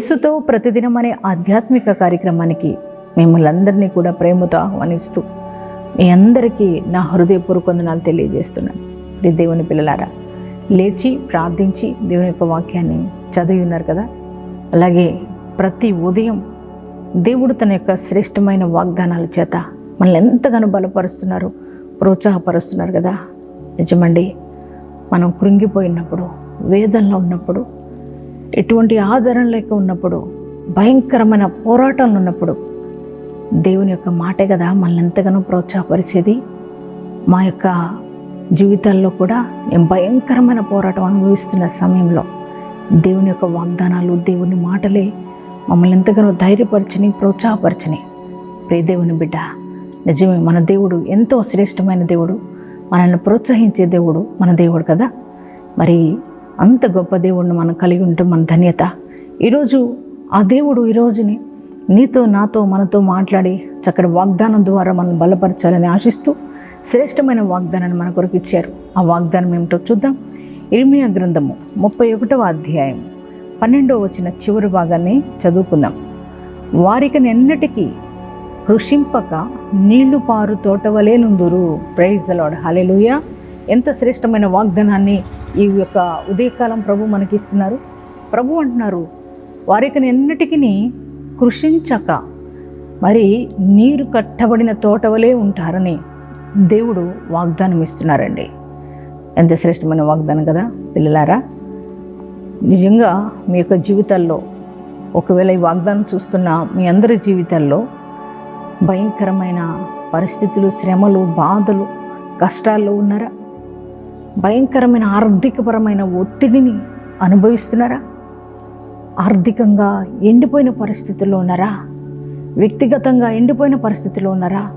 యేసుతో ప్రతిదినం అనే ఆధ్యాత్మిక కార్యక్రమానికి మిమ్మల్ని అందరినీ కూడా ప్రేమతో ఆహ్వానిస్తూ మీ అందరికీ నా హృదయపూర్వక వందనాలు తెలియజేస్తున్నాను. ప్రియ దేవుని పిల్లలారా లేచి ప్రార్థించి దేవుని యొక్క వాక్యాన్ని చదివి ఉన్నారు కదా? అలాగే ప్రతి ఉదయం దేవుడు తన యొక్క శ్రేష్టమైన వాగ్దానాల చేత మనల్ని ఎంతగానో బలపరుస్తున్నారు ప్రోత్సాహపరుస్తున్నారు కదా? నిజమండి మనం కృంగిపోయినప్పుడు వేదనలో ఉన్నప్పుడు ఎటువంటి ఆదరణ లేక ఉన్నప్పుడు భయంకరమైన పోరాటాలు ఉన్నప్పుడు దేవుని యొక్క మాటే కదా మనల్ని ఎంతగానో ప్రోత్సాహపరిచేది. మా యొక్క జీవితాల్లో కూడా నేను భయంకరమైన పోరాటం అనుభవిస్తున్న సమయంలో దేవుని యొక్క వాగ్దానాలు దేవుని మాటలే మమ్మల్ని ఎంతగానో ధైర్యపరచని ప్రోత్సాహపరచని ప్రే దేవుని బిడ్డ నిజమే మన దేవుడు ఎంతో శ్రేష్టమైన దేవుడు మనల్ని ప్రోత్సహించే దేవుడు మన దేవుడు కదా. మరి అంత గొప్ప దేవుడిని మనం కలిగి ఉంటే మన ధన్యత. ఈరోజు ఆ దేవుడు ఈరోజుని నీతో నాతో మనతో మాట్లాడి చక్కటి వాగ్దానం ద్వారా మనం బలపరచాలని ఆశిస్తూ శ్రేష్టమైన వాగ్దానాన్ని మన కొరకు ఇచ్చారు. ఆ వాగ్దానం ఏమిటో చూద్దాం. ఇర్మియా గ్రంథము ముప్పై ఒకటవ అధ్యాయం పన్నెండవ వచ్చిన చివరి భాగాన్ని చదువుకుందాం. వారికి ఎన్నటికీ కృషింపక నీళ్ళు పారు తోటవలే నుందురు. ప్రైజ్ అలాడ్ హలెలుయ ఎంత శ్రేష్టమైన వాగ్దానాన్ని ఈ యొక్క ఉదయకాలం ప్రభు మనకి ఇస్తున్నారు ప్రభు అంటున్నారు వారికి ఎన్నటికీ కృషించక మరి నీరు కట్టబడిన తోటవలే ఉంటారని దేవుడు వాగ్దానం ఇస్తున్నారండి ఎంత శ్రేష్టమైన వాగ్దానం కదా పిల్లలారా. నిజంగా మీ యొక్క జీవితాల్లో ఒకవేళ ఈ వాగ్దానం చూస్తున్న మీ అందరి జీవితాల్లో భయంకరమైన పరిస్థితులు శ్రమలు బాధలు కష్టాల్లో ఉన్నారా? భయంకరమైన ఆర్థికపరమైన ఒత్తిడిని అనుభవిస్తున్నారా? ఆర్థికంగా ఎండిపోయిన పరిస్థితుల్లో ఉన్నారా? వ్యక్తిగతంగా ఎండిపోయిన పరిస్థితిలో ఉన్నారా?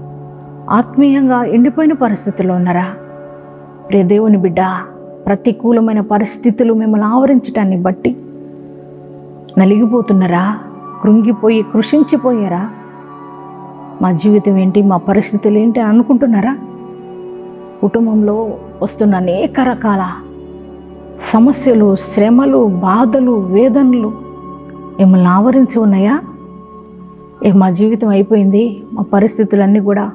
ఆత్మీయంగా ఎండిపోయిన పరిస్థితుల్లో ఉన్నారా? ప్రియ దేవుని బిడ్డ ప్రతికూలమైన పరిస్థితులు మిమ్మల్ని ఆవరించడాన్ని బట్టి నలిగిపోతున్నారా? కృంగిపోయి కృషించిపోయారా? మా జీవితం ఏంటి? మా పరిస్థితులు ఏంటి అనుకుంటున్నారా? కుటుంబంలో వస్తున్న అనేక రకాల సమస్యలు శ్రమలు బాధలు వేదనలు మిమ్మల్ని ఆవరించి ఉన్నాయా? ఇక మా జీవితం అయిపోయింది మా పరిస్థితులన్నీ కూడా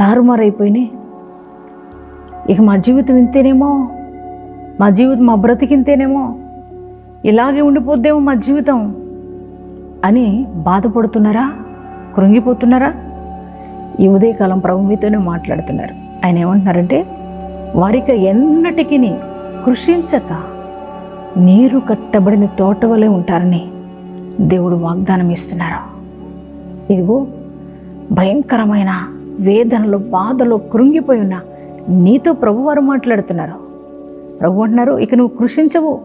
తారుమారైపోయినాయి. ఇక మా జీవితం ఇంతేనేమో? మా జీవితం మా బ్రతికింతేనేమో ఇలాగే ఉండిపోద్దేమో మా జీవితం అని బాధపడుతున్నారా? కృంగిపోతున్నారా? ఈ ఉదయకాలం ప్రభు మీతోనే మాట్లాడుతున్నారు. ఆయన ఏమంటున్నారంటే వారిక ఎన్నటికి కృషించక నీరు కట్టబడిన తోట వలె ఉంటారని దేవుడు వాగ్దానం ఇస్తున్నారు. ఇదిగో భయంకరమైన వేదనలు బాధలు కృంగిపోయి ఉన్న నీతో ప్రభువారు మాట్లాడుతున్నారు. ప్రభు అంటున్నారు ఇక నువ్వు కృషించవు.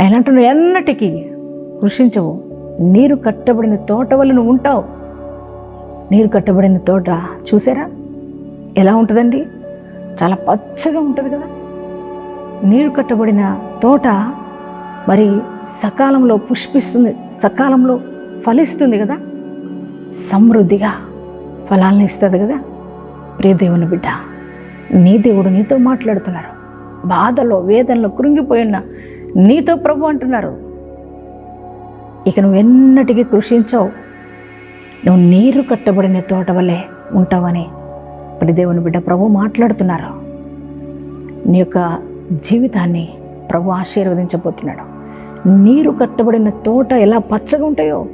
ఆయన అంటున్నాడు ఎన్నటికీ కృషించవు. నీరు కట్టబడిన తోట వల్ల నువ్వు ఉంటావు. నీరు కట్టబడిన తోట చూసారా? ఎలా ఉంటుందండి? చాలా పచ్చగా ఉంటుంది కదా? నీరు కట్టబడిన తోట మరి సకాలంలో పుష్పిస్తుంది సకాలంలో ఫలిస్తుంది కదా? సమృద్ధిగా ఫలాలను ఇస్తుంది కదా? ప్రియ దేవుని బిడ్డ నీ దేవుడు నీతో మాట్లాడుతున్నారు. బాధలో వేదనలో కృంగిపోయిన నీతో ప్రభు అంటున్నారు. ఇక నువ్వు ఎన్నటికీ కృషించవు. నువ్వు నీరు కట్టబడిన తోట వల్లే ఉంటావని ప్రియ దేవుని బిడ్డ ప్రభు మాట్లాడుతున్నారు? నీ యొక్క జీవితాన్ని ప్రభు ఆశీర్వదించబోతున్నాడు. నీరు కట్టబడిన తోట ఎలా పచ్చగా ఉంటాయో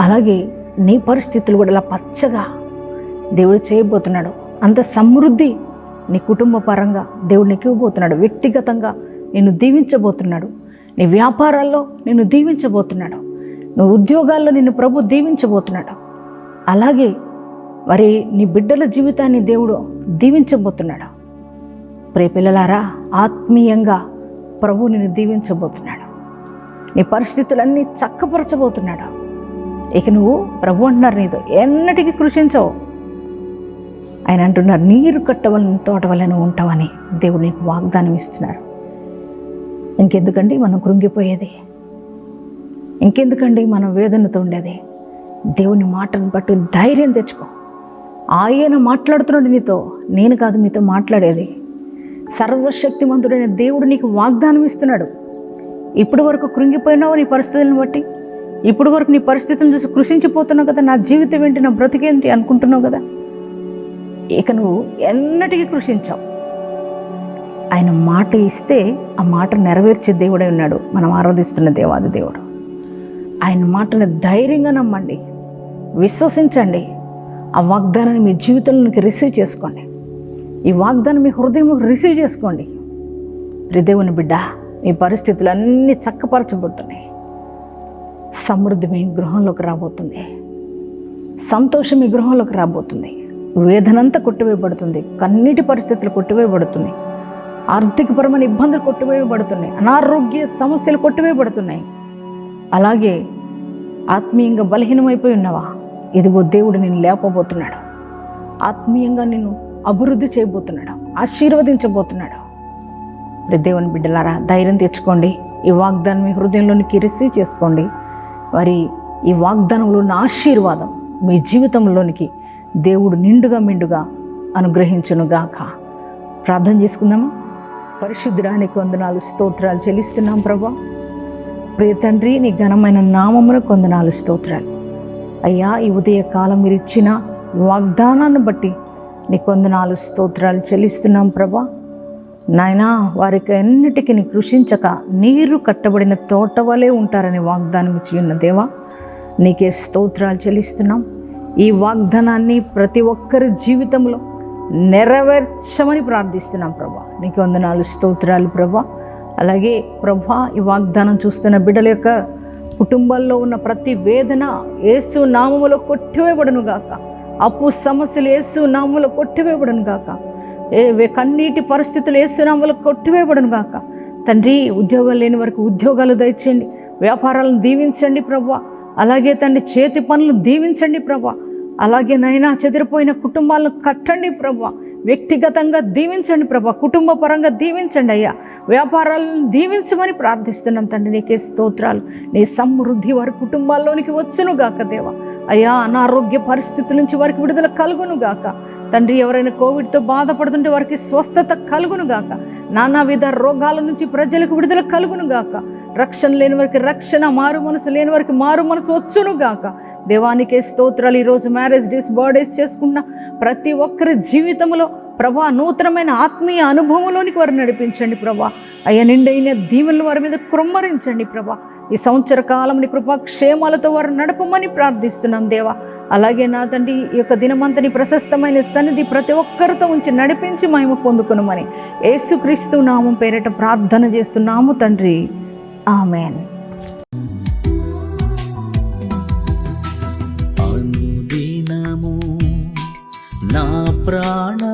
అలాగే నీ పరిస్థితులు కూడా ఇలా పచ్చగా దేవుడు చేయబోతున్నాడు. అంత సమృద్ధి నీ కుటుంబ పరంగా దేవుడు నీకు ఇవ్వబోతున్నాడు. వ్యక్తిగతంగా నిన్ను దీవించబోతున్నాడు. నీ వ్యాపారాల్లో నిన్ను దీవించబోతున్నాడు. నువ్వు ఉద్యోగాల్లో నిన్ను ప్రభు దీవించబోతున్నాడు. అలాగే మరి నీ బిడ్డల జీవితాన్ని దేవుడు దీవించబోతున్నాడు. ప్రియపిల్లలారా ఆత్మీయంగా ప్రభు నిన్ను దీవించబోతున్నాడు. నీ పరిస్థితులన్నీ చక్కపరచబోతున్నాడు. ఇక నువ్వు ప్రభు అంటున్నారు నీతో ఎన్నటికీ కృషించవు. ఆయన అంటున్నారు నీరు కట్టవలని తోట వలన ఉంటావని దేవుడు నీకు వాగ్దానం ఇస్తున్నారు. ఇంకెందుకండి మనం కృంగిపోయేది? ఇంకెందుకండి మనం వేదనతో ఉండేది? దేవుని మాటను బట్టి ధైర్యం తెచ్చుకో. ఆయన మాట్లాడుతున్నాడు నీతో. నేను కాదు మీతో మాట్లాడేది. సర్వశక్తిమంతుడైన దేవుడు నీకు వాగ్దానం ఇస్తున్నాడు ఇప్పటి వరకు కృంగిపోయినావు నీ పరిస్థితులను బట్టి. ఇప్పుడు వరకు నీ పరిస్థితిని చూసి కృషించిపోతున్నావు కదా నా జీవితం ఏంటి నా బ్రతికేంటి అనుకుంటున్నావు కదా? ఇక నువ్వు ఎన్నటికీ కృషించావు. ఆయన మాట ఇస్తే ఆ మాట నెరవేర్చే దేవుడే ఉన్నాడు. మనం ఆరాధిస్తున్న దేవాది దేవుడు. ఆయన మాటను ధైర్యంగా నమ్మండి. విశ్వసించండి. ఆ వాగ్దానాన్ని మీ జీవితంలోకి రిసీవ్ చేసుకోండి. ఈ వాగ్దానం మీ హృదయం రిసీవ్ చేసుకోండి. దేవుని బిడ్డ మీ పరిస్థితులు అన్నీ చక్కపరచబడుతున్నాయి. సమృద్ధి మీ గృహంలోకి రాబోతుంది. సంతోషం మీ గృహంలోకి రాబోతుంది. వేదనంతా కొట్టివేయబడుతుంది. కన్నీటి పరిస్థితులు కొట్టివేయబడుతున్నాయి. ఆర్థికపరమైన ఇబ్బందులు కొట్టివేయబడుతున్నాయి. అనారోగ్య సమస్యలు కొట్టివేయబడుతున్నాయి. అలాగే ఆత్మీయంగా బలహీనమైపోయి ఉన్నావా? ఇదిగో దేవుడు నిన్ను లేపబోతున్నాడు. ఆత్మీయంగా నిన్ను అభివృద్ధి చేయబోతున్నాడు. ఆశీర్వదించబోతున్నాడు. మరి దేవుని బిడ్డలారా ధైర్యం తెచ్చుకోండి. ఈ వాగ్దానం మీ హృదయంలోనికి రిసీవ్ చేసుకోండి. మరి ఈ వాగ్దానంలో ఉన్న ఆశీర్వాదం మీ జీవితంలోనికి దేవుడు నిండుగా మిండుగా అనుగ్రహించునుగాక ప్రార్థన చేసుకుందామా పరిశుద్ధడానికి వందనాలు స్తోత్రాలు చెల్లిస్తున్నాం ప్రభా. ప్రియ తండ్రి నీ ఘనమైన నామమున కొందనాలు స్తోత్రాలు. అయ్యా ఈ ఉదయ కాలం మీరు ఇచ్చిన వాగ్దానాన్ని బట్టి నీ కొందనాలు స్తోత్రాలు చెల్లిస్తున్నాం ప్రభా. నాయనా వారికి ఎన్నిటికీ నీ కృషించక నీరు కట్టబడిన తోట వలె ఉంటారని వాగ్దానం ఇచ్చి ఉన్న దేవా నీకే స్తోత్రాలు చెల్లిస్తున్నాం. ఈ వాగ్దానాన్ని ప్రతి ఒక్కరి జీవితంలో నెరవేర్చమని ప్రార్థిస్తున్నాం ప్రభా. నీకు వందనాలు స్తోత్రాలు ప్రభా. అలాగే ప్రభా ఈ వాగ్దానం చూస్తున్న బిడ్డల యొక్క కుటుంబాల్లో ఉన్న ప్రతి వేదన ఏసు నామములో కొట్టివేయబడును గాక. అప్పు సమస్యలు ఏసు నామములో కొట్టివేయబడును గాక. ఏ కన్నీటి పరిస్థితులు ఏసు నామములో కొట్టివేయబడును గాక. తండ్రి ఉద్యోగాలు లేని వరకు ఉద్యోగాలు దయచేయండి. వ్యాపారాలను దీవించండి ప్రభా. అలాగే తండ్రి చేతి పనులు దీవించండి ప్రభా. అలాగే నైనా చెదిరిపోయిన కుటుంబాలను కట్టండి ప్రభా. వ్యక్తిగతంగా దీవించండి ప్రభా. కుటుంబ పరంగా దీవించండి అయ్యా. వ్యాపారాలను దీవించమని ప్రార్థిస్తున్నాం తండ్రి నీకే స్తోత్రాలు. నీ సమృద్ధి వారి కుటుంబాల్లోనికి వచ్చును గాక దేవా. అయ్యా అనారోగ్య పరిస్థితుల నుంచి వారికి విడుదల కలుగును గాక తండ్రి ఎవరైనా కోవిడ్తో బాధపడుతుంటే వారికి స్వస్థత కలుగును గాక నానావిధ రోగాల నుంచి ప్రజలకు విడుదల కలుగును గాక రక్షణ లేని వారికి రక్షణ మారు మనసు లేని వారికి మారు మనసు వచ్చును గాక దేవానికే స్తోత్రాలు. ఈరోజు మ్యారేజ్ డేస్ బర్త్డేస్ చేసుకున్న ప్రతి ఒక్కరి జీవితంలో ప్రభా నూతనమైన ఆత్మీయ అనుభవంలోనికి వారు నడిపించండి ప్రభా. అయ్యా నిండైన దీవెనలు వారి మీద కృమ్మరించండి ప్రభా. ఈ సంవత్సర కాలం నీ కృపా క్షేమాలతో వారు నడపమని ప్రార్థిస్తున్నాం దేవా. అలాగే నా తండ్రి ఈ యొక్క దినమంతని ప్రశస్తమైన సన్నిధి ప్రతి ఒక్కరితో ఉంచి నడిపించి మేము పొందుకునమని యేసుక్రీస్తు నామం పేరిట ప్రార్థన చేస్తున్నాము తండ్రి. ఆమెన్. నా ప్రాణ